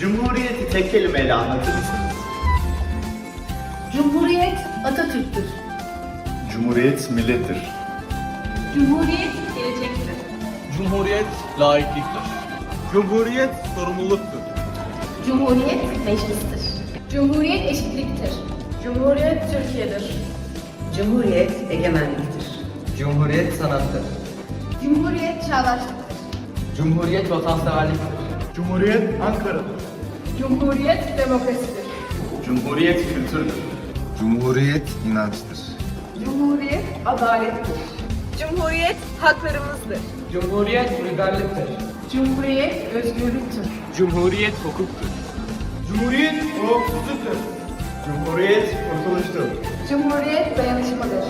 Cumhuriyeti tek kelimeyle anlatır mısınız? Cumhuriyet Atatürk'tür. Cumhuriyet millettir. Cumhuriyet gelecektir. Cumhuriyet laikliktir. Cumhuriyet sorumluluktur. Cumhuriyet meclistir. Cumhuriyet eşitliktir. Cumhuriyet Türkiye'dir. Cumhuriyet egemenliktir. Cumhuriyet sanattır. Cumhuriyet çağdaşlıktır. Cumhuriyet vatanseverliktir. Cumhuriyet Ankara'dır. Cumhuriyet demokrasidir. Cumhuriyet kültürdür. Cumhuriyet inançtır. Cumhuriyet adalettir. Cumhuriyet haklarımızdır. Cumhuriyet uygarlıktır. Cumhuriyet özgürlüktür. Cumhuriyet hukuktur. Cumhuriyet hukuksuzluktur. Cumhuriyet kurtuluştur. Cumhuriyet dayanışmadır.